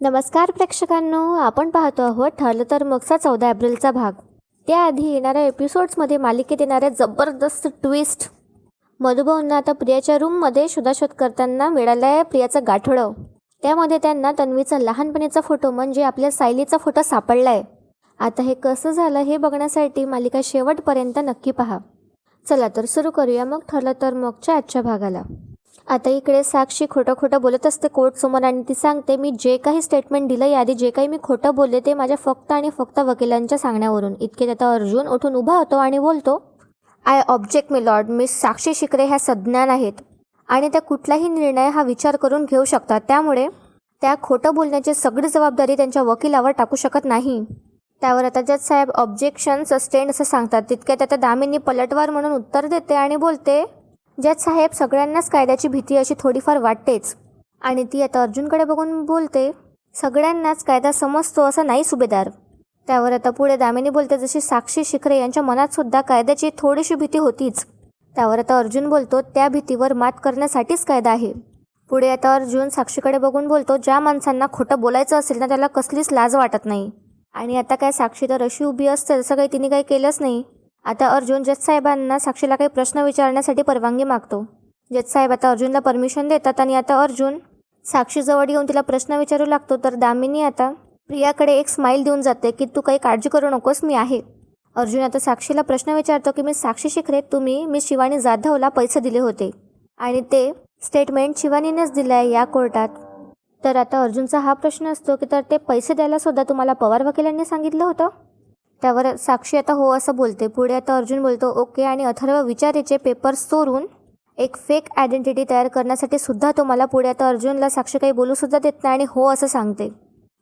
नमस्कार प्रेक्षकांनो आपण पाहतो आहोत ठरलं तर मगचा चौदा एप्रिलचा भाग. त्याआधी येणाऱ्या एपिसोड्समध्ये मालिकेत येणाऱ्या जबरदस्त ट्विस्ट. मधुभाऊंना आता प्रियाच्या रूममध्ये शोधाशोध करताना मिळालं आहे प्रियाचं गाठोडं. त्यामध्ये त्यांना तन्वीचा लहानपणीचा फोटो म्हणजे आपल्या सायलीचा फोटो सापडला आहे आता हे कसं झालं हे बघण्यासाठी मालिका शेवटपर्यंत नक्की पहा. चला तर सुरू करूया मग ठरलं तर मगच्या आजच्या भागाला. आता इकडे साक्षी खोटं खोटं बोलत असते कोर्टसमोर आणि ती सांगते मी जे काही स्टेटमेंट दिलं याआधी जे काही मी खोटं बोलले ते माझ्या फक्त आणि फक्त वकिलांच्या सांगण्यावरून. इतके त्याचा अर्जुन उठून उभा होतो आणि बोलतो आय ऑब्जेक्ट मी लॉर्ड मी साक्षी शिकरे ह्या सज्ञान आहेत. आणि त्या कुठलाही निर्णय हा विचार करून घेऊ शकतात. त्यामुळे त्या खोटं बोलण्याची सगळी जबाबदारी त्यांच्या वकिलावर टाकू शकत नाही. त्यावर आता जज साहेब ऑब्जेक्शन सस्टेंड असं सांगतात. तितक्यात आता दामिनी पलटवार म्हणून उत्तर देते आणि बोलते ज्यात साहेब सगळ्यांनाच कायद्याची भीती अशी थोडीफार वाटतेच. आणि ती आता अर्जुनकडे बघून बोलते सगळ्यांनाच कायदा समजतो असं नाही सुभेदार. त्यावर आता पुढे दामिनी बोलते जशी साक्षी शिखरे यांच्या मनातसुद्धा कायद्याची थोडीशी भीती होतीच. त्यावर आता अर्जुन बोलतो त्या भीतीवर मात करण्यासाठीच कायदा आहे. पुढे आता अर्जुन साक्षीकडे बघून बोलतो ज्या माणसांना खोटं बोलायचं असेल ना त्याला कसलीच लाज वाटत नाही. आणि आता काय साक्षी तर अशी उभी असते जसं काही तिने काही केलंच नाही. आता अर्जुन जजसाहेबांना साक्षीला काही प्रश्न विचारण्यासाठी परवानगी मागतो. जजसाहेब आता अर्जुनला परमिशन देतात आणि आता अर्जुन साक्षीजवळ येऊन तिला प्रश्न विचारू लागतो तर दामिनी आता प्रियाकडे एक स्माईल देऊन जाते की तू काही काळजी करू नकोस मी आहे. अर्जुन आता साक्षीला प्रश्न विचारतो की मी साक्षी शिखरे तुम्ही मी शिवानी जाधवला पैसे दिले होते आणि ते स्टेटमेंट शिवानीनेच दिलं आहे या कोर्टात. तर आता अर्जुनचा हा प्रश्न असतो की तर ते पैसे द्यायला सुद्धा तुम्हाला पवार वकिलांनी सांगितलं होतं? त्यावर साक्षी आता हो असं बोलते. पुढे आता अर्जुन बोलतो ओके आणि अथर्व विचारेचे पेपर्स चोरून एक फेक आयडेंटिटी तयार करण्यासाठी सुद्धा तो मला पुढे आता अर्जुनला साक्षी काही बोलू सुद्धा देत नाही आणि हो असं सांगते.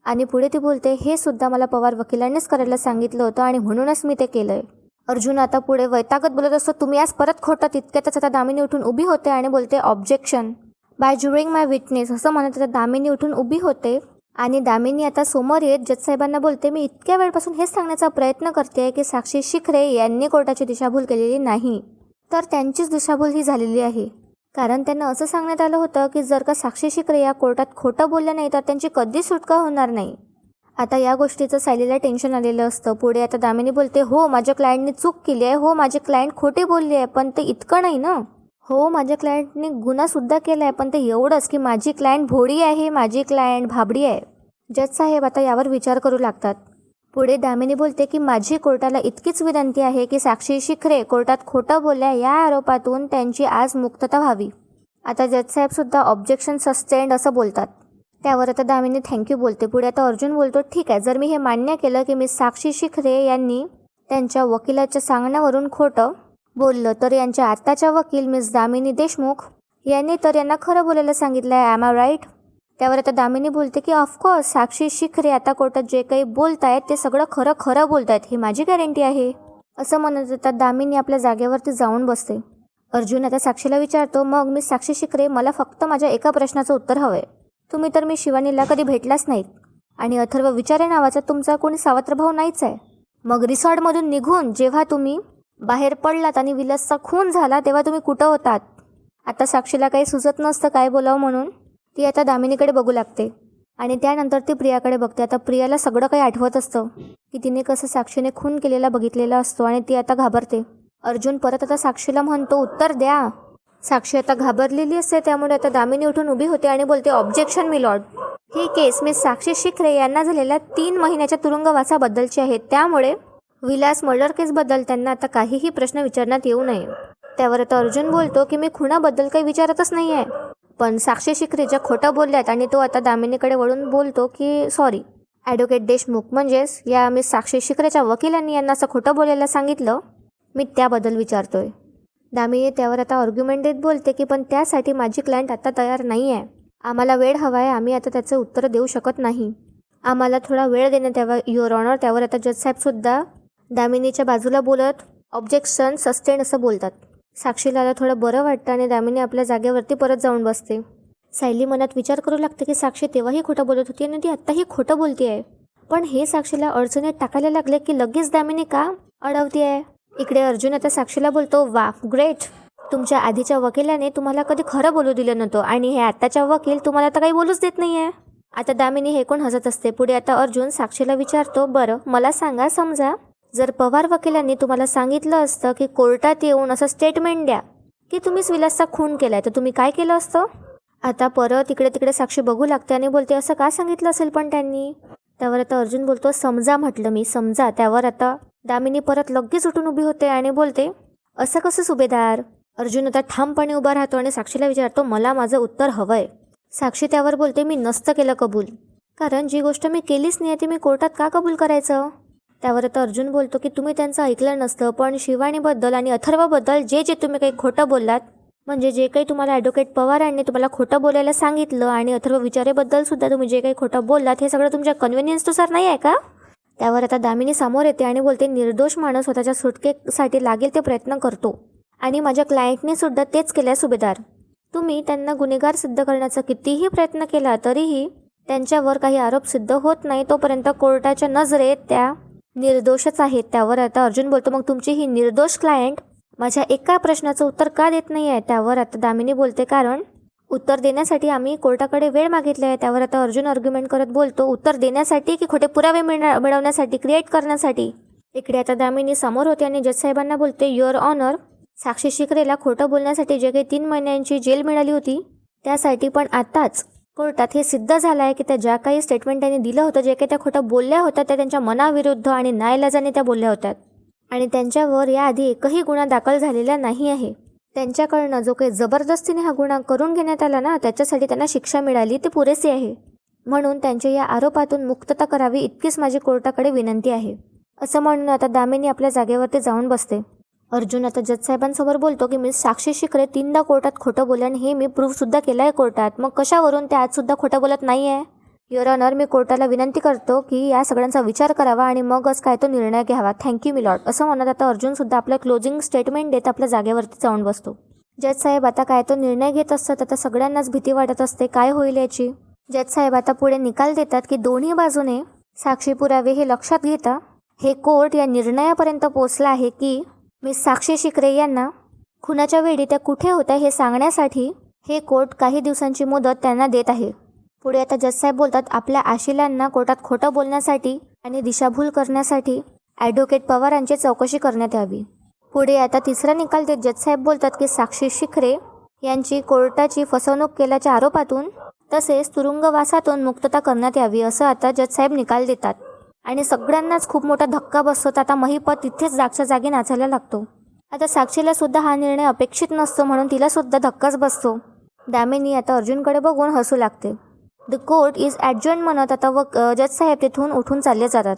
आणि पुढे ती बोलते हे सुद्धा मला पवार वकिलांनीच करायला सांगितलं होतं आणि म्हणूनच मी ते केलंय. अर्जुन आता पुढे वैतागत बोलत असतो तुम्ही आज परत खोटं तितक्यातच आता दामिनी उठून उभी होते आणि बोलते objection by during my witness असं म्हणत आता दामिनी उठून उभी होते. आणि दामिनी आता समोर येत जजसाहेबांना बोलते मी इतक्या वेळपासून हेच सांगण्याचा प्रयत्न करते की साक्षी शिखरे यांनी कोर्टाची दिशाभूल केलेली नाही. तर त्यांचीच दिशाभूल ही झालेली आहे. कारण त्यांना असं सांगण्यात आलं होतं की जर का साक्षी शिखरे या कोर्टात खोटं बोललं नाही तर त्यांची कधीच सुटका होणार नाही. आता या गोष्टीचं सायलीला टेन्शन आलेलं असतं. पुढे आता दामिनी बोलते हो माझ्या क्लायंटनी चूक केली आहे. हो माझे क्लायंट खोटे बोलले आहे पण ते इतकं नाही ना? हो माझ्या क्लायंटने गुन्हासुद्धा केला आहे पण ते एवढंच की माझी क्लायंट भोळी आहे माझी क्लायंट भाबडी आहे. जज साहेब आता यावर विचार करू लागतात. पुढे दामिनी बोलते की माझी कोर्टाला इतकीच विनंती आहे की साक्षी शिखरे कोर्टात खोटं बोलल्या या आरोपातून त्यांची आज मुक्तता व्हावी. आता जज साहेबसुद्धा ऑब्जेक्शन सस्टेंड असं बोलतात. त्यावर आता दामिनी थँक्यू बोलते. पुढे आता अर्जुन बोलतो ठीक आहे जर मी हे मान्य केलं की मी साक्षी शिखरे यांनी त्यांच्या वकिलाच्या सांगण्यावरून खोटं बोललं तर यांच्या आत्ताच्या वकील मिस दामिनी देशमुख यांनी तर यांना खरं बोलायला सांगितलं आहे ॲम आय राईट त्यावर आता दामिनी बोलते की ऑफकोर्स साक्षी शिखरे आता कोर्टात जे काही बोलत आहेत ते सगळं खरं खरं बोलत आहेत ही माझी गॅरंटी आहे. असं म्हणत आता दामिनी आपल्या जागेवरती जाऊन बसते. अर्जुन आता साक्षीला विचारतो मग मी साक्षी शिखरे मला फक्त माझ्या एका प्रश्नाचं उत्तर हवं आहे तुम्ही तर मी शिवानीला कधी भेटलाच नाहीत. आणि अथर्व विचारे नावाचा तुमचा कोणी सावत्र भाऊ नाहीच आहे. मग रिसॉर्टमधून निघून जेव्हा तुम्ही बाहेर पडलात आणि विलासचा खून झाला तेव्हा तुम्ही कुठं होतात? आता साक्षीला काही सुचत नसतं काय बोलावं म्हणून. ती आता दामिनीकडे बघू लागते. आणि त्यानंतर ती प्रियाकडे बघते. आता प्रियाला सगळं काही आठवत असतं. की तिने कसं साक्षीने खून केलेला बघितलेला असतो आणि ती आता घाबरते. अर्जुन परत आता साक्षीला म्हणतो उत्तर द्या. साक्षी आता घाबरलेली असते त्यामुळे आता दामिनी उठून उभी होते आणि बोलते ऑब्जेक्शन मी लॉर्ड ही केस मी साक्षी शिखरे यांना झालेल्या तीन महिन्याच्या तुरुंगवासाबद्दलची आहे. त्यामुळे विलास मर्डर केसबद्दल त्यांना आता काहीही प्रश्न विचारण्यात येऊ नये. त्यावर आता अर्जुन बोलतो की मी खुणाबद्दल काही विचारतच नाही आहे पण साक्षी शिखरे खोटं बोलल्यात आणि तो आता दामिनीकडे वळून बोलतो की सॉरी ॲडव्होकेट देशमुख म्हणजेच या मी साक्षी शिखरेच्या वकिलांनी यांना असं खोटं बोलायला सांगितलं? मी त्याबद्दल विचारतोय. दामिनी त्यावर आता आर्ग्युमेंट देत बोलते की पण त्यासाठी माझी क्लायंट आता तयार नाही आहे आम्हाला वेळ हवा आहे आम्ही आता त्याचं उत्तर देऊ शकत नाही. आम्हाला थोडा वेळ देण्यात यावा युअर ऑनर त्यावर आता जजसाहेबसुद्धा दामिनीच्या बाजूला बोलत ऑब्जेक्शन सस्टेन असं बोलतात. साक्षीलाला थोडं बरं वाटतं आणि दामिनी आपल्या जागेवरती परत जाऊन बसते. सायली मनात विचार करू लागते की साक्षी तेव्हाही खोटं बोलत होती आणि ती आत्ताही खोटं बोलती आहे पण हे साक्षीला अडचणीत टाकायला लागले की लगेच दामिनी का अडवती आहे इकडे अर्जुन आता साक्षीला बोलतो वा ग्रेट तुमच्या आधीच्या वकिलाने तुम्हाला कधी खरं बोलू दिलं नव्हतं आणि हे आत्ताच्या वकील तुम्हाला आता काही बोलूच देत नाही आहे आता दामिनी हे कोण हसत असते? पुढे आता अर्जुन साक्षीला विचारतो बरं मला सांगा समजा जर पवार वकिलांनी तुम्हाला सांगितलं असतं की कोर्टात येऊन असं स्टेटमेंट द्या की तुम्हीच विलासचा खून केलाय तर तुम्ही काय केलं असतं? आता परत इकडे तिकडे साक्षी बघू लागते आणि बोलते असं का सांगितलं असेल पण त्यांनी? त्यावर आता अर्जुन बोलतो समजा म्हटलं मी समजा. त्यावर आता दामिनी परत लगेच उठून उभी होते आणि बोलते असं कसं सुभेदार? अर्जुन आता ठामपणे उभा राहतो आणि साक्षीला विचारतो मला माझं उत्तर हवंय. साक्षी त्यावर बोलते मी नसतं केलं कबूल. कारण जी गोष्ट मी केलीच नाही ती मी कोर्टात का कबूल करायचं? त्यावर आता अर्जुन बोलतो की तुम्ही त्यांचं ऐकलं नसतं पण शिवानीबद्दल आणि अथर्वबद्दल जे जे तुम्ही काही खोटं बोललात म्हणजे जे काही तुम्हाला ॲडव्होकेट पवारांनी तुम्हाला खोटं बोलायला सांगितलं आणि अथर्व विचारेबद्दल सुद्धा तुम्ही जे काही खोटं बोललात हे सगळं तुमच्या कन्व्हिनियन्सनुसार नाही आहे का? त्यावर आता दामिनी समोर येते आणि बोलते निर्दोष माणूस स्वतःच्या सुटकेसाठी लागेल ते प्रयत्न करतो आणि माझ्या क्लायंटने सुद्धा तेच केल्या सुभेदार. तुम्ही त्यांना गुन्हेगार सिद्ध करण्याचा कितीही प्रयत्न केला तरीही त्यांच्यावर काही आरोप सिद्ध होत नाही तोपर्यंत कोर्टाच्या नजरेत त्या निर्दोषच आहेत त्यावर. आता अर्जुन बोलतो मग तुमची ही निर्दोष क्लायंट माझ्या एका प्रश्नाचं उत्तर का देत नाही आहे? त्यावर आता दामिनी बोलते कारण उत्तर देण्यासाठी आम्ही कोर्टाकडे वेळ मागितला आहे. त्यावर आता अर्जुन आर्ग्युमेंट करत बोलतो उत्तर देण्यासाठी की खोटे पुरावे मिळणार मिळवण्यासाठी क्रिएट करण्यासाठी? इकडे आता दामिनी समोर होते आणि जज साहेबांना बोलते युअर ऑनर साक्षी शिकरेला खोटं बोलण्यासाठी जे काही तीन महिन्यांची जेल मिळाली होती त्यासाठी पण आताच कोर्टात हे सिद्ध झालं आहे की त्या ज्या काही स्टेटमेंट त्यांनी दिलं होतं जे काही त्या खोटं बोलल्या होत्या त्या त्यांच्या मनाविरुद्ध आणि नाईलाजाने त्या बोलल्या होत्या. आणि त्यांच्यावर याआधी एकही गुन्हा दाखल झालेला नाही आहे. त्यांच्याकडनं जो काही जबरदस्तीने हा गुन्हा करून घेण्यात आला ना त्याच्यासाठी त्यांना शिक्षा मिळाली ते पुरेसे आहे. म्हणून त्यांच्या या आरोपातून मुक्तता करावी इतकीच माझी कोर्टाकडे विनंती आहे. असं म्हणून आता दामिनी आपल्या जागेवरती जाऊन बसते. अर्जुन आता जजसाहेबांसमोर बोलतो की मी साक्षी शिकरे तीनदा कोर्टात खोटं बोलेन हे मी प्रूफसुद्धा केलं आहे कोर्टात. मग कशावरून ते आजसुद्धा खोटं बोलत नाही आहे युअर ऑनर मी कोर्टाला विनंती करतो की या सगळ्यांचा विचार करावा आणि मगच काय तो निर्णय घ्यावा. थँक्यू मिलॉट असं म्हणत आता अर्जुनसुद्धा आपलं क्लोजिंग स्टेटमेंट देत आपल्या जागेवरती जाऊन बसतो. जज साहेब आता काय तो निर्णय घेत असतात? आता सगळ्यांनाच भीती वाटत असते. काय होईल याची? जज साहेब आता पुढे निकाल देतात की दोन्ही बाजूने साक्षी पुरावे हे लक्षात घेता? हे कोर्ट या निर्णयापर्यंत पोचला आहे की मिस साक्षी शिकरे यांना खुनाच्या वेळी त्या कुठे होत्या हे सांगण्यासाठी हे कोर्ट काही दिवसांची मुदत त्यांना देत आहे. पुढे आता जजसाहेब बोलतात आपल्या आशिलांना कोर्टात खोटं बोलण्यासाठी आणि दिशाभूल करण्यासाठी ॲडव्होकेट पवारांची चौकशी करण्यात यावी. पुढे आता तिसरा निकाल देत जजसाहेब बोलतात की साक्षी शिखरे यांची कोर्टाची फसवणूक केल्याच्या आरोपातून तसेच तुरुंगवासातून मुक्तता करण्यात यावी असं आता जजसाहेब निकाल देतात. आणि सगळ्यांनाच खूप मोठा धक्का बसतो. तर आता महिपत तिथेच जागच्या जागी नाचायला लागतो. आता साक्षीला सुद्धा हा निर्णय अपेक्षित नसतो म्हणून तिला सुद्धा धक्काच बसतो. दामिनी आता अर्जुनकडे बघून हसू लागते. द कोर्ट इज ॲडजॉईंट म्हणत आता व जज साहेब तिथून उठून चालले जातात.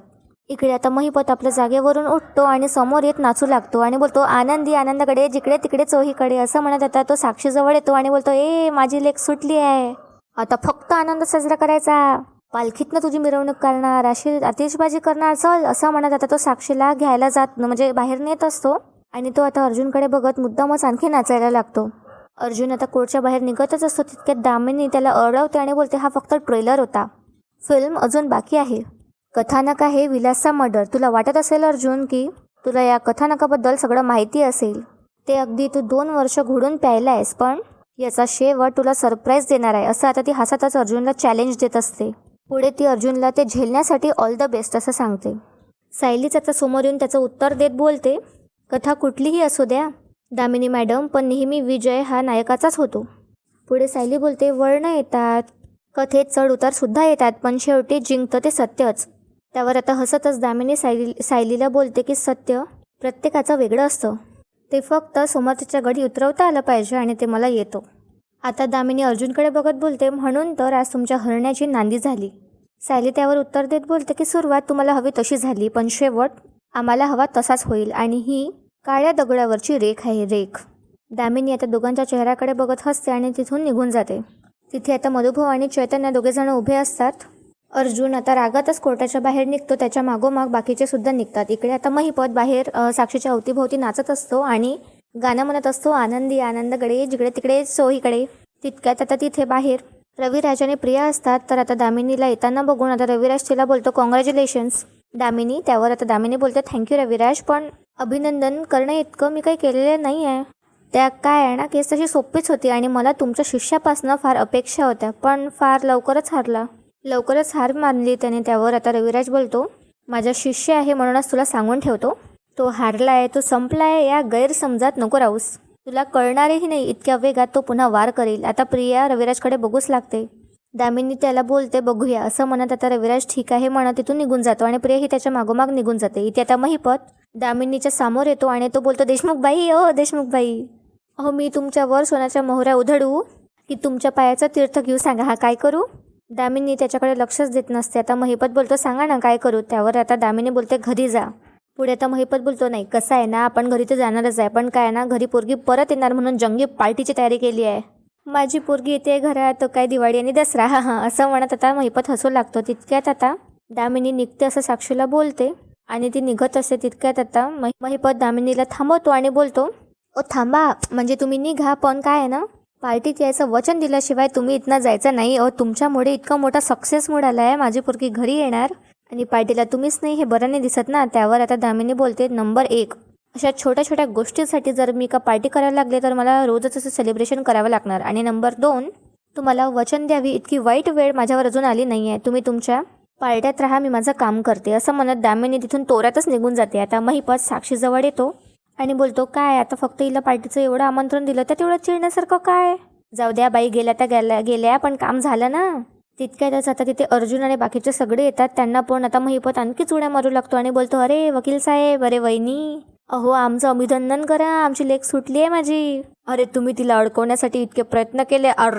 इकडे आता महिपत आपल्या जागेवरून उठतो आणि समोर येत नाचू लागतो आणि बोलतो आनंदी आनंदाकडे जिकडे तिकडे चोहीकडे असं म्हणत आता तो साक्षीजवळ येतो आणि बोलतो ए माझी लेख सुटली आहे. आता फक्त आनंद साजरा करायचा. पालखीतनं तुझी मिरवणूक करणार अशी आतिषबाजी करणार चल असं म्हणत आता तो साक्षीला घ्यायला जात म्हणजे बाहेर नेत असतो. आणि तो आता अर्जुनकडे बघत मुद्दामच आणखी नाचायला लागतो. अर्जुन आता कोर्टच्या बाहेर निघतच असतो तितक्यात दामिनी त्याला अडवते आणि बोलते हा फक्त ट्रेलर होता. फिल्म अजून बाकी आहे. कथानक आहे विलासचा मर्डर. तुला वाटत असेल अर्जुन की तुला या कथानकाबद्दल सगळं माहिती असेल? ते अगदी तू दोन वर्ष घोडून प्यायला आहेस पण याचा शेवट तुला सरप्राईज देणार आहे. असं आता ती हसातच अर्जुनला चॅलेंज देत असते. पुढे ती अर्जुनला ते झेलण्यासाठी ऑल द बेस्ट असं सांगते. सायलीच आता समोर येऊन त्याचं उत्तर देत बोलते कथा कुठलीही असू द्या. दामिनी मॅडम पण नेहमी विजय हा नायकाचाच होतो. पुढे सायली बोलते वळणं येतात. कथेत चढ उतारसुद्धा येतात पण शेवटी जिंकतं ते सत्यच. त्यावर आता हसतच दामिनी सायली सायलीला बोलते की सत्य प्रत्येकाचं वेगळं असतं. ते फक्त समोरच्या घडी उतरवता आलं पाहिजे आणि ते मला येतो. आता दामिनी अर्जुनकडे बघत बोलते म्हणून तर आज तुमच्या हरण्याची नांदी झाली. सायली त्यावर उत्तर देत बोलते की सुरुवात तुम्हाला हवी तशी झाली पण शेवट आम्हाला हवा तसाच होईल आणि ही काळ्या दगडावरची रेख आहे रेख. दामिनी आता दोघांच्या चेहऱ्याकडे बघत हसते आणि तिथून निघून जाते. तिथे आता मधुभाऊ आणि चैतन्य दोघेजण उभे असतात. अर्जुन आता रागातच कोर्टाच्या बाहेर निघतो त्याच्या मागोमाग बाकीचे सुद्धा निघतात. इकडे आता महिपत बाहेर साक्षीच्या अवतीभोवती नाचत असतो आणि गाणं म्हणत असतो आनंदी आनंदकडे जिकडे तिकडे सोहीकडे. तितक्यात आता तिथे बाहेर. रविराज आणि प्रिया असतात तर आता दामिनीला येताना बघून आता रविराज तिला बोलतो कॉंग्रॅच्युलेशन्स दामिनी त्यावर आता दामिनी बोलते थँक्यू रविराज पण अभिनंदन करणं इतकं मी काही केलेलं नाही आहे त्या काय आहे ना केस तशी सोपीच होती आणि मला तुमच्या शिष्यापासनं फार अपेक्षा होत्या पण फार लवकरच हारला. लवकरच हार मानली त्याने त्यावर आता रविराज बोलतो माझा शिष्य आहे म्हणूनच तुला सांगून ठेवतो. तो हारला आहे तो संपला आहे या गैरसमजात नको राहूस. तुला कळणारही नाही इतक्या वेगात तो पुन्हा वार करेल. आता प्रिया रविराजकडे बघूच लागते. दामिनी त्याला बोलते बघूया. असं म्हणत आता रविराज ठीक आहे म्हणत तिथून निघून जातो आणि प्रिया ही त्याच्या मागोमाग निघून जाते. इथे आता महिपत दामिनीच्या समोर येतो आणि तो बोलतो देशमुख बाई ओ देशमुख बाई. अहो मी तुमच्यावर सोन्याच्या मोहऱ्या उधळू? की तुमच्या पायाचा तीर्थ घेऊ सांगा? हा काय करू? दामिनी त्याच्याकडे लक्षच देत नसते. आता महिपत बोलतो सांगा ना काय करू? त्यावर आता दामिनी बोलते घरी जा. पुढे आता महिपत बोलतो नाही कसं आहे ना आपण घरी तर जाणारच आहे पण काय ना घरी पोरगी परत येणार म्हणून जंगी पार्टीची तयारी केली आहे. माझी पोरगी येते घरात काय दिवाळी आणि दसरा हा हां असं म्हणत आता महिपत हसू लागतो. तितक्यात आता दामिनी निघते असं साक्षीला बोलते आणि ती निघत असते. तितक्यात आता महिपत दामिनीला थांबवतो आणि बोलतो ओ थांबा म्हणजे तुम्ही निघा पण काय आहे ना पार्टीत यायचं वचन दिल्याशिवाय तुम्ही इथनं जायचं नाही. अ तुमच्यामुळे इतका मोठा सक्सेस मिळाला आहे. माझी पोरगी घरी येणार आणि पार्टीला तुम्हीच नाही हे बरं नाही दिसत ना. त्यावर आता दामिनी बोलते नंबर एक. अशा छोट्या छोट्या गोष्टीसाठी जर मी का पार्टी करायला लागले तर मला रोजच असं सेलिब्रेशन करावं लागणार. आणि नंबर दोन तुम्हाला वचन द्यावी इतकी वाईट वेळ माझ्यावर अजून आली नाही आहे तुम्ही तुमच्या पार्ट्यात राहा मी माझं काम करते. असं म्हणत दामिनी तिथून तोऱ्यातच निघून जाते. आता महिपत साक्षीजवळ येतो आणि बोलतो काय आता फक्त हिला पार्टीचं एवढं आमंत्रण दिलं तर तेवढं चिडण्यासारखं काय? जाऊ द्या बाई गेल्या तर गेल्या गेल्या पण काम झालं ना. तितक्यातच आता तिथे अर्जुन आणि बाकीचे सगळे येतात. त्यांना पण आता महिपत आणखीच उड्या मारू लागतो आणि बोलतो अरे वकील साहेब अरे वहिनी अहो आमचं अभिनंदन करा आमची लेख सुटली आहे माझी. अरे तुम्ही तिला अडकवण्यासाठी इतके प्रयत्न केले अर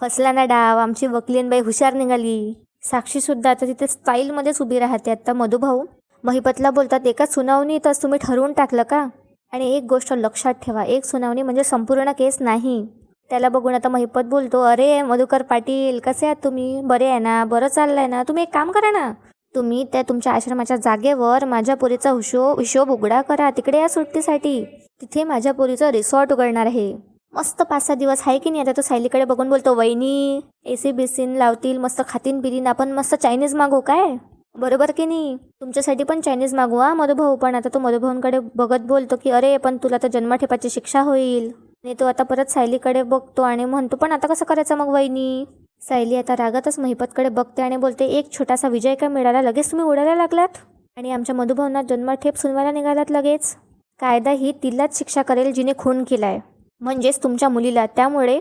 फसला ना डाव आमची वकिलीनबाई हुशार निघाली. साक्षी सुद्धा आता तिथे स्टाईलमध्येच उभी राहते आता मधुभाऊ. महिपतला बोलतात एका सुनावणीतच तुम्ही ठरवून टाकलं का? आणि एक गोष्ट लक्षात ठेवा एक सुनावणी म्हणजे संपूर्ण केस नाही. त्याला बघून आता महिपत बोलतो अरे मधुकर पाटील कसे आहात तुम्ही? बरे आहे ना? बरं चाललंय ना? तुम्ही एक काम करा ना. तुम्ही त्या तुमच्या आश्रमाच्या जागेवर माझ्या पोरीचा हुशो हिशोब उघडा करा. तिकडे या सुट्टीसाठी. तिथे माझ्या पोरीचं रिसॉर्ट उघडणार आहे. मस्त पाच सहा दिवस आहे की नाही आता? तो सायलीकडे बघून बोलतो वहिनी ए सी बिसीन लावतील मस्त खातीन पिरीन आपण मस्त चायनीज मागू काय? बरोबर की नाही? तुमच्यासाठी पण चायनीज मागू हा मधुभाऊ. पण आता तो मधुभाऊंकडे बघत बोलतो की अरे पण तुला तर जन्मठेपाची शिक्षा होईल. आणि तो आता परत सायलीकडे बघतो आणि म्हणतो पण आता कसं करायचं मग वहिनी? सायली आता रागातच महिपतकडे बघते आणि बोलते एक छोटासा विजय काय मिळाला लगेच तुम्ही उडायला लागलात? आणि आमच्या मधुभवनात जन्मठेप सुनवायला निघालात लगेच. कायदा ही तिलाच शिक्षा करेल जिने खून केलाय. म्हणजेच तुमच्या मुलीला. त्यामुळे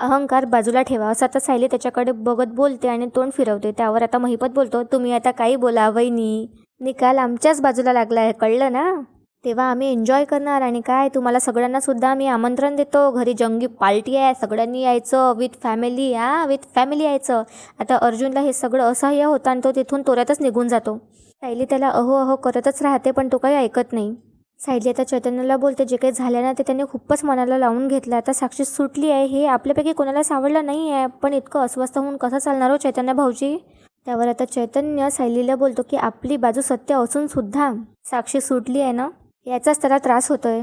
अहंकार बाजूला ठेवा. असं आता सायली त्याच्याकडे बघत बोलते आणि तोंड फिरवते. त्यावर आता महिपत बोलतो तुम्ही आता काही बोला वहिनी. निकाल आमच्याच बाजूला लागला आहे कळलं ना? तेव्हा आम्ही एन्जॉय करणार आणि काय तुम्हाला सगळ्यांनासुद्धा आम्ही आमंत्रण देतो. घरी जंगी पार्टी आहे सगळ्यांनी यायचं विथ फॅमिली हा विथ फॅमिली यायचं. आता अर्जुनला हे सगळं असह्य होतं आणि तो तिथून तोऱ्यातच निघून जातो. सायली त्याला अहो अहो करतच राहते पण तो काही ऐकत नाही. सायली आता चैतन्याला बोलते जे काही झालं ना ते त्याने खूपच मनाला लावून घेतलं. आता साक्षी सुटली आहे हे आपल्यापैकी कोणाला आवडलं नाही आहे पण इतकं अस्वस्थ होऊन कसं चालणार हो चैतन्य भाऊजी? त्यावर आता चैतन्य सायलीला बोलतो की आपली बाजू सत्य असूनसुद्धा साक्षी सुटली आहे ना? याचाच त्याला त्रास होतोय.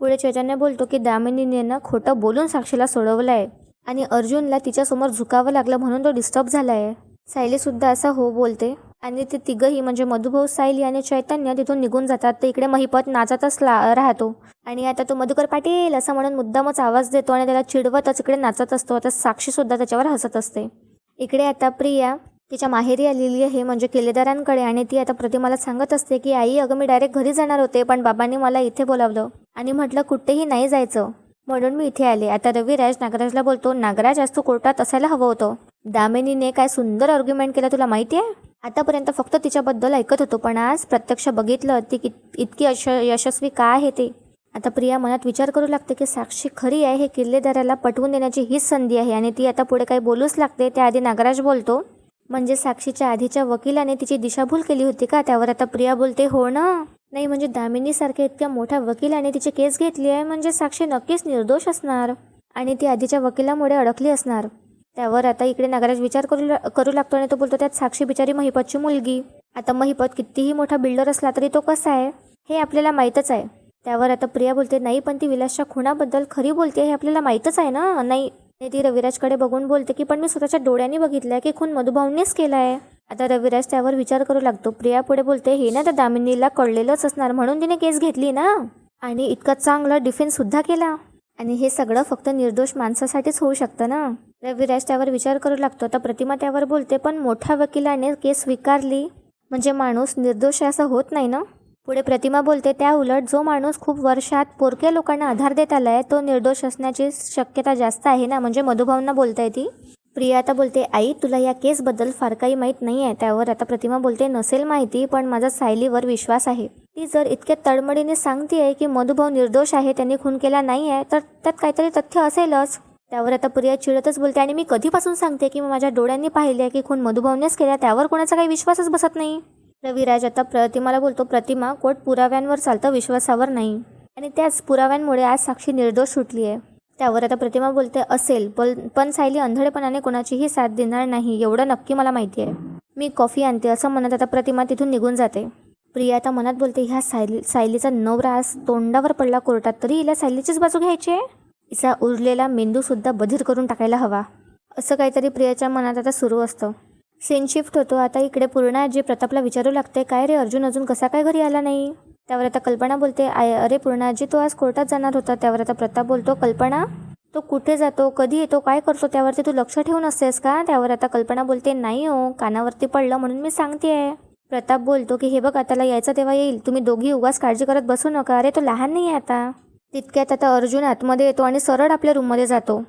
पुढे चैतन्य बोलतो की दामिनीने ना खोटं बोलून साक्षीला सोडवलं आहे आणि अर्जुनला तिच्यासमोर झुकावं लागलं म्हणून तो डिस्टर्ब झाला आहे सायलीसुद्धा असं हो बोलते आणि ते तिघंही म्हणजे मधुभाऊ सायली आणि चैतन्य तिथून निघून जातात. तर इकडे महिपत नाचतच ला राहतो आणि आता तो मधुकर पाटील असं म्हणून मुद्दामच आवाज देतो आणि त्याला चिडवतच इकडे नाचत असतो. आता साक्षीसुद्धा त्याच्यावर हसत असते. इकडे आता प्रिया तिच्या माहेरी आलेली आहे म्हणजे किल्लेदारांकडे. आणि ती आता प्रतिमाला सांगत असते की आई अगं मी डायरेक्ट घरी जाणार होते पण बाबांनी मला इथे बोलावलं. आणि म्हटलं कुठेही नाही जायचं. म्हणून मी इथे आले. आता रविराज नागराजला बोलतो नागराज आज तू कोर्टात असायला हवं होतं. दामिनीने काय सुंदर आर्ग्युमेंट केलं तुला माहिती आहे आतापर्यंत फक्त तिच्याबद्दल ऐकत होतो पण आज प्रत्यक्ष बघितलं ती कित इतकी अश यशस्वी का आहे ते? आता प्रिया मनात विचार करू लागते की साक्षी खरी आहे हे किल्लेदाराला पटवून देण्याची हीच संधी आहे. आणि ती आता पुढे काही बोलूच लागते. त्याआधी नागराज बोलतो म्हणजे साक्षीच्या आधीच्या वकिलाने तिची दिशाभूल केली होती का? त्यावर आता प्रिया बोलते हो ना. नाही म्हणजे दामिनीसारख्या इतक्या मोठ्या वकिलाने तिची केस घेतली आहे म्हणजे साक्षी नक्कीच निर्दोष असणार आणि ती आधीच्या वकिलामुळे अडकली असणार. त्यावर आता इकडे नागराज विचार करू ला- करू लागतो आणि तो बोलतो त्यात साक्षी बिचारी महिपतची मुलगी. आता महिपत कितीही मोठा बिल्डर असला तरी तो कसा आहे? हे आपल्याला माहीतच आहे. त्यावर आता प्रिया बोलते नाही पण ती विलासच्या खुणाबद्दल खरी बोलते हे आपल्याला माहीतच आहे ना? नाही ती रविराजकडे बघून बोलते की पण मी स्वतःच्या डोळ्यांनी बघितलंय की खून मधुभाऊंनीच केला आहे आता रविराज त्यावर विचार करू लागतो. प्रिया पुढे बोलते हे ना त्या दामिनीला कळलेलंच असणार म्हणून तिने केस घेतली ना? आणि इतका चांगला डिफेन्स सुद्धा केला. आणि हे सगळं फक्त निर्दोष माणसासाठीच होऊ शकतं ना? रविराज त्यावर विचार करू लागतो. तर प्रतिमा त्यावर बोलते पण मोठ्या वकिलाने केस स्वीकारली. म्हणजे माणूस निर्दोष आहे असं होत नाही ना? पुढे प्रतिमा बोलते त्या उलट जो माणूस खूप वर्षात पोरक्या लोकांना आधार देत आला आहे तो निर्दोष असण्याची शक्यता जास्त आहे ना? म्हणजे मधुभावना बोलताय ती. प्रिया आता बोलते आई तुला या केसबद्दल फार काही माहीत नाही आहे. त्यावर आता प्रतिमा बोलते नसेल माहिती पण माझा सायलीवर विश्वास आहे. ती जर इतक्या तळमळीने सांगते आहे की मधुभाऊ निर्दोष आहे त्यांनी खून केला नाही आहे तर त्यात काहीतरी तथ्य असेलच. त्यावर आता प्रिया चिडतच बोलते आणि मी कधीपासून सांगते की माझ्या डोळ्यांनी पाहिले आहे की खून मधुभाऊनेच केला त्यावर कोणाचा काही विश्वासच बसत नाही? रविराज आता प्रतिमाला बोलतो प्रतिमा कोर्ट पुराव्यांवर चालतं विश्वासावर नाही. आणि त्याच पुराव्यांमुळे आज साक्षी निर्दोष सुटली आहे त्यावर आता प्रतिमा बोलते असेल पण पण सायली अंधळेपणाने कोणाचीही साथ देणार नाही एवढं नक्की मला माहिती आहे मी कॉफी आणते असं म्हणत आता प्रतिमा तिथून निघून जाते. प्रिया आता मनात बोलते ह्या सायली सायलीचा नवरा आज तोंडावर पडला कोर्टात तरी हिला सायलीचीच बाजू घ्यायची आहे? हिचा उरलेला मेंदूसुद्धा बधीर करून टाकायला हवा. असं काहीतरी प्रियाच्या मनात आता सुरू असतं. सीन शिफ्ट होतो. आता इकडे पूर्ण आजी प्रतापला विचारू लागते काय रे अर्जुन अजून कसा काय घरी आला नाही? त्यावर आता कल्पना बोलते आय अरे पूर्णाजी तो आज कोर्टात जाणार होता त्यावर आता प्रताप बोलतो कल्पना तो कुठे जातो कधी येतो काय करतो त्यावरती तू लक्ष ठेवून असतेस का? त्यावर आता कल्पना बोलते नाही हो कानावरती पडलं म्हणून मी सांगते आहे प्रताप बोलतो की हे बघ आताला यायचा तेव्हा येईल. तुम्ही दोघी उगाच काळजी करत बसू नका. अरे तो लहान नाही आहे आता. तितक्यात आता अर्जुन आतमध्ये येतो आणि सरळ आपल्या रूममध्ये जातो.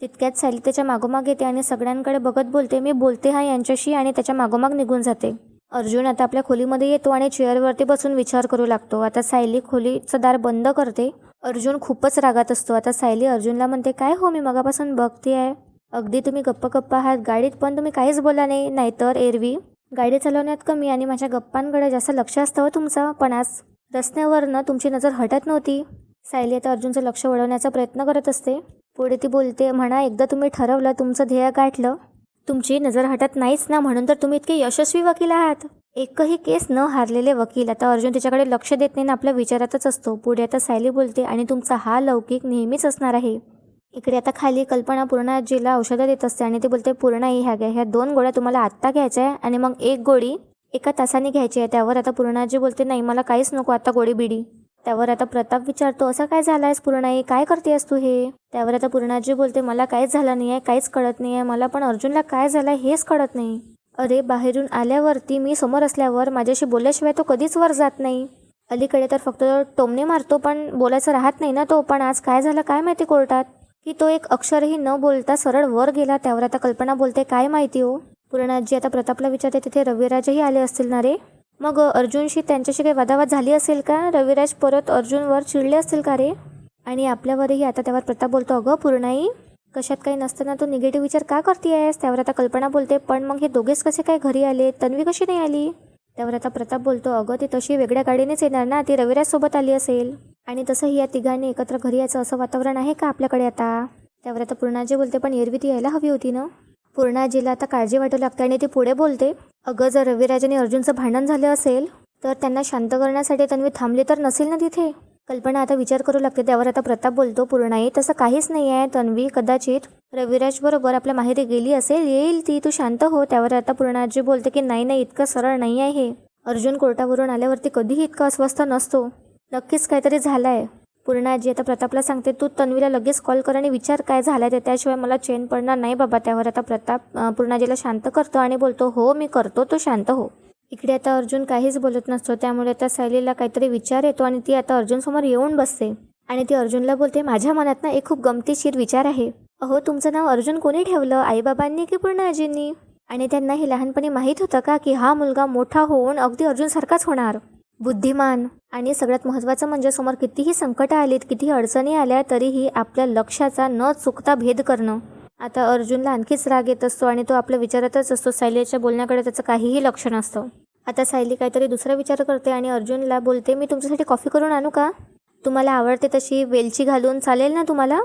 तितक्यात सायली त्याच्या मागोमाग येते आणि सगळ्यांकडे बघत बोलते मी बोलते हा यांच्याशी आणि त्याच्या मागोमाग निघून जाते. अर्जुन आता आपल्या खोलीमध्ये येतो आणि चेअरवरती बसून विचार करू लागतो. आता सायली खोलीचं दार बंद करते. अर्जुन खूपच रागात असतो. आता सायली अर्जुनला म्हणते काय हो मी मगापासून बघते आहे अगदी तुम्ही गप्प गप्पा आहात. गाडीत पण तुम्ही काहीच बोला नाही. नाहीतर एरवी गाडी चालवण्यात कमी आणि माझ्या गप्पांकडे जास्त लक्ष असतं हो तुमचं. पण आज रस्त्यावरनं तुमची नजर हटत नव्हती. सायली आता अर्जुनचं लक्ष वळवण्याचा प्रयत्न करत असते. पुढे ती बोलते म्हणा एकदा तुम्ही ठरवलं तुमचं ध्येय गाठलं. तुमची नजर हटत नाहीच ना म्हणून तर तुम्ही इतके यशस्वी वकील आहात. एकही केस न हारलेले वकील आता अर्जुन तिच्याकडे लक्ष देत नाही ना आपल्या विचारातच असतो. पुढे आता सायली बोलते आणि तुमचा हा लौकिक नेहमीच असणार आहे. इकडे आता खाली कल्पना पूर्णाजीला औषधं देत असते आणि ती बोलते पूर्णाई ह्या घ्या ह्या दोन गोळ्या तुम्हाला आत्ता घ्यायच्या आहे आणि मग एक गोळी एका तासाने घ्यायची आहे. त्यावर आता पूर्णाजी बोलते नाही मला काहीच नको आता गोळी बिडी. त्यावर आता प्रताप विचारतो असं काय झालं आहेस पूर्णाई? काय करतेस तू हे? त्यावर आता पूर्णाजी बोलते मला काहीच झालं नाही आहे काहीच कळत नाही आहे मला पण अर्जुनला काय झालं हेच कळत नाही. अरे बाहेरून आल्यावरती मी समोर असल्यावर माझ्याशी बोलल्याशिवाय तो कधीच वर जात नाही. अलीकडे तर फक्त टोमणे मारतो पण बोलायचं राहत नाही ना तो. पण आज काय झालं काय माहिती कोर्टात? की तो एक अक्षरही न बोलता सरळ वर गेला. त्यावर आता कल्पना बोलते काय माहिती हो? पूर्णाजी आता प्रतापला विचारते तिथे रविराजही आले असतील ना रे? मग अर्जुनशी त्यांच्याशी काही वादावाद झाली असेल का? रविराज परत अर्जुनवर चिडले असतील का रे? आणि आपल्यावरही आता त्यावर प्रताप बोलतो अगं पूर्णाई कशात काही नसताना तू निगेटिव्ह विचार का करते आहेस? त्यावर आता कल्पना बोलते पण मग हे दोघेच कसे काय घरी आले? तन्वी कशी नाही आली? त्यावर आता प्रताप बोलतो अगं ती तशी वेगळ्या गाडीनेच येणार ना? ती रविराजसोबत आली असेल. आणि तसंही या तिघांनी एकत्र घरी यायचं असं वातावरण आहे का आपल्याकडे आता? त्यावर आता पूर्णाजी बोलते पण एरवी ती यायला हवी होती ना? पूर्णाजीला आता काळजी वाटू लागते आणि ती पुढे बोलते अगं जर रविराजाने अर्जुनचं भांडण झालं असेल तर त्यांना शांत करण्यासाठी तन्वी थांबली तर नसेल ना तिथे? कल्पना आता विचार करू लागते त्यावर आता प्रताप बोलतो पूर्णाई तसं काहीच नाही आहे तन्वी कदाचित रविराज बरोबर आपल्या माहेरी गेली असेल येईल ती तू शांत हो. त्यावर आता पूर्णाजी बोलते की नाही नाही इतकं सरळ नाही आहे हे. अर्जुन कोर्टावरून आल्यावरती कधीही इतका अस्वस्थ नसतो. नक्कीच काहीतरी झालं आहे पूर्णाजी आता प्रतापला सांगते तू तन्वीला लगेच कॉल कर आणि विचार काय झाला ते. त्याशिवाय मला चेन पडणार नाही बाबा त्यावर. आता प्रताप पूर्णाजीला शांत करतो आणि बोलतो हो मी करतो तो शांत हो. इकडे आता अर्जुन काहीच बोलत नसतो. त्यामुळे आता सायलीला काहीतरी विचार येतो आणि ती आता अर्जुनसमोर येऊन बसते. आणि ती अर्जुनला बोलते माझ्या मनात ना एक खूप गमतीशीर विचार आहे. अहो तुमचं नाव अर्जुन कोणी ठेवलं? आईबाबांनी की पूर्णाजींनी? आणि त्यांना हे लहानपणी माहीत होतं का की हा मुलगा मोठा होऊन अगदी अर्जुनसारखाच होणार. बुद्धिमान आणि सगळ्यात महत्त्वाचं म्हणजे समोर कितीही संकटं आलीत कितीही अडचणी आल्या तरीही आपल्या लक्षाचा न चुकता भेद करणं. आता अर्जुनला आणखीच राग येत असतो आणि तो आपल्या विचारातच असतो सायलीच्या बोलण्याकडे त्याचं काहीही लक्ष नसतं. आता सायली काहीतरी दुसरा विचार करते आणि अर्जुनला बोलते मी तुमच्यासाठी कॉफी करून आणू का? तुम्हाला आवडते तशी वेलची घालून चालेल ना तुम्हाला?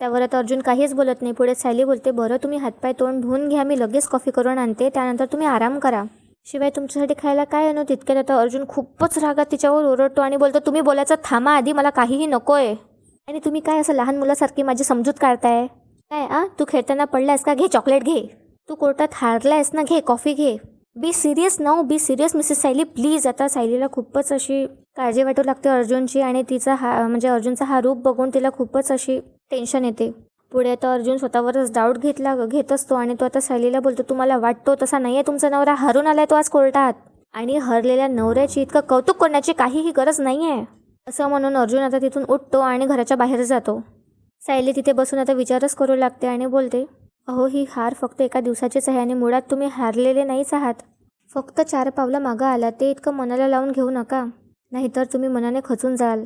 त्यावर आता अर्जुन काहीच बोलत नाही. पुढे सायली बोलते बरं तुम्ही हातपाय तोंड धुवून घ्या मी लगेच कॉफी करून आणते त्यानंतर तुम्ही आराम करा. शिवाय तुमच्यासाठी खायला काय आणू? तितक्यात आता अर्जुन खूपच रागात तिच्यावर ओरडतो आणि बोलतो तुम्ही बोलायचं थांबा आधी मला काहीही नको आहे आणि तुम्ही काय असं लहान मुलासारखी माझी समजूत काढताय? काय आ? तू खेळताना पडलायस का? घे चॉकलेट घे. तू कोर्टात हारलायस ना? घे कॉफी घे. Be serious now be serious Mrs Sayali. Please आता सायलीला खूपच अशी काळजी वाटू लागते अर्जुनची आणि तिचा हा म्हणजे अर्जुनचा हा रूप बघून तिला खूपच अशी टेन्शन येते. पुढे आता अर्जुन स्वतःवरच डाऊट घेतला घेत असतो आणि तो आता सायलीला बोलतो तुम्हाला वाटतो तसा नाही आहे तुमचा नवरा हरून आलाय तो आज कोर्टात. आणि हरलेल्या नवऱ्याची इतकं कौतुक करण्याची काहीही गरज नाही आहे असं म्हणून अर्जुन आता तिथून उठतो आणि घराच्या बाहेर जातो. सायली तिथे बसून आता विचारच करू लागते आणि बोलते अहो ही हार फक्त एका दिवसाचीच आहे आणि मुळात तुम्ही हारलेले नाहीच आहात. फक्त चार पावलं मागं आला ते इतकं मनाला लावून घेऊ नका. नाहीतर तुम्ही मनाने खचून जाल.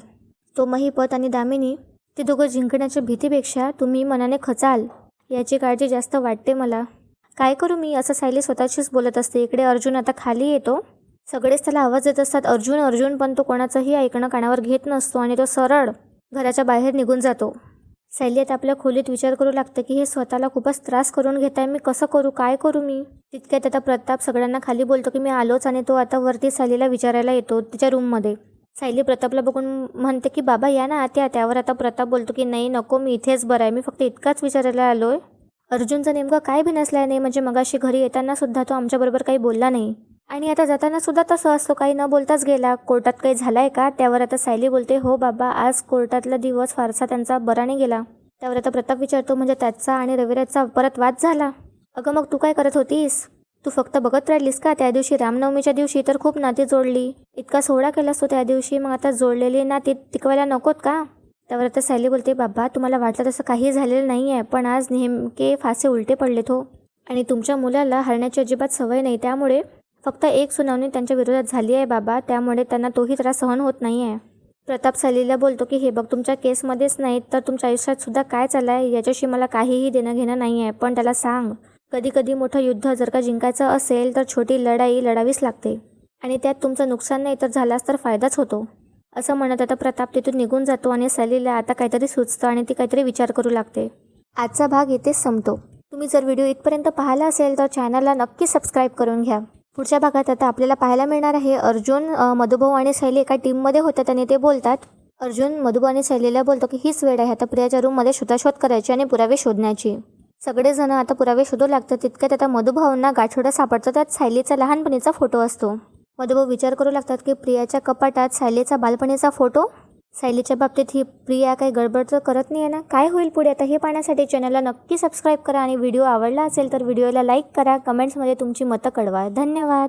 तो महीपत आणि दामिनी ते दोघं जिंकण्याच्या भीतीपेक्षा तुम्ही मनाने खचाल याची काळजी जास्त वाटते मला. काय करू मी? असं सायली स्वतःशीच बोलत असते. इकडे अर्जुन आता खाली येतो. सगळेच त्याला आवाज देत असतात. अर्जुन अर्जुन पण तो कोणाचंही ऐकणं कानावर घेत नसतो आणि तो सरळ घराच्या बाहेर निघून जातो. सायली आता आपल्या खोलीत विचार करू लागतं की हे स्वतःला खूपच त्रास करून घेत आहे मी कसं करू? काय करू मी? तितक्यात आता प्रताप सगळ्यांना खाली बोलतो की मी आलोच आणि तो आता वरती सायलीला विचारायला येतो तिच्या रूममध्ये सायली प्रतापला बघून म्हणते की बाबा या ना आत्या. त्यावर आता प्रताप बोलतो की नाही नको मी इथेच बरं आहे. मी फक्त इतकाच विचारायला आलो आहे अर्जुनचं नेमकं काय भिनसलं नाही म्हणजे मगाशी घरी येताना सुद्धा तो आमच्याबरोबर काही बोलला नाही. आणि आता जाताना सुद्धा तसं असतो. काही न बोलताच गेला. कोर्टात काही झालं आहे का? त्यावर आता सायली बोलते हो बाबा आज कोर्टातला दिवस फारसा त्यांचा बरा नाही गेला. त्यावर आता प्रताप विचारतो म्हणजे त्याचा आणि रविराजचा परत वाद झाला? अगं मग तू काय करत होतीस? तू फक्त बघत राहिलीस का? त्या दिवशी रामनवमीच्या दिवशी तर खूप नाती जोडली. इतका सोहळा केलास तू त्या दिवशी. मग आता जोडलेली नाती टिकवायला नकोत का? त्यावर आता सॅली बोलते बाबा तुम्हाला वाटलं तसं काही झालेलं नाही आहे पण आज नेमके फासे उलटे पडले हो. आणि तुमच्या मुलाला हरण्याची अजिबात सवय नाही. त्यामुळे फक्त एक सुनावणी त्यांच्या विरोधात झाली आहे बाबा. त्यामुळे त्यांना तोही त्रास सहन होत नाही आहे प्रताप सालीला बोलतो की हे बघ तुमच्या केसमध्येच नाही तर तुमच्या आयुष्यात सुद्धा काय चाललं आहे याच्याशी मला काहीही देणं घेणं नाही आहे पण त्याला सांग कधी कधी मोठं युद्ध जर का जिंकायचं असेल तर छोटी लढाई लढावीच लागते. आणि त्यात तुमचं नुकसान नाही तर झालाच तर फायदाच होतो. असं म्हणत आता प्रताप तिथून निघून जातो आणि सलीला आता काहीतरी सुचतं आणि ती काहीतरी विचार करू लागते. आजचा भाग इथेच संपतो. तुम्ही जर व्हिडिओ इथपर्यंत पाहिला असेल तर चॅनलला नक्की सबस्क्राईब करून घ्या. पुढच्या भागात आता आपल्याला पाहायला मिळणार आहे अर्जुन मधुभाऊ आणि शैली एका टीममध्ये होतात आणि ते बोलतात. अर्जुन मधुभाऊ आणि शैलीला बोलतो की हीच वेळ आहे. आता प्रियाच्या रूममध्ये शोधाशोध करायची आणि पुरावे शोधण्याची. सगळेजण आता पुरावे शोधू लागतात. तितक्यात आता मधुभाऊंना गाठोडा सापडतो. त्यात सायलीचा लहानपणीचा फोटो असतो. मधुभाऊ विचार करू लागतात की प्रियाच्या कपाटात सायलीचा बालपणीचा फोटो? सायलीच्या बाबतीत ही प्रिया काही गडबड तर करत नाही आहे ना? काय होईल पुढे? आता हे पाहण्यासाठी चॅनलला नक्की सबस्क्राईब करा. आणि व्हिडिओ आवडला असेल तर व्हिडिओला लाईक करा. कमेंट्समध्ये तुमची मतं कळवा. धन्यवाद.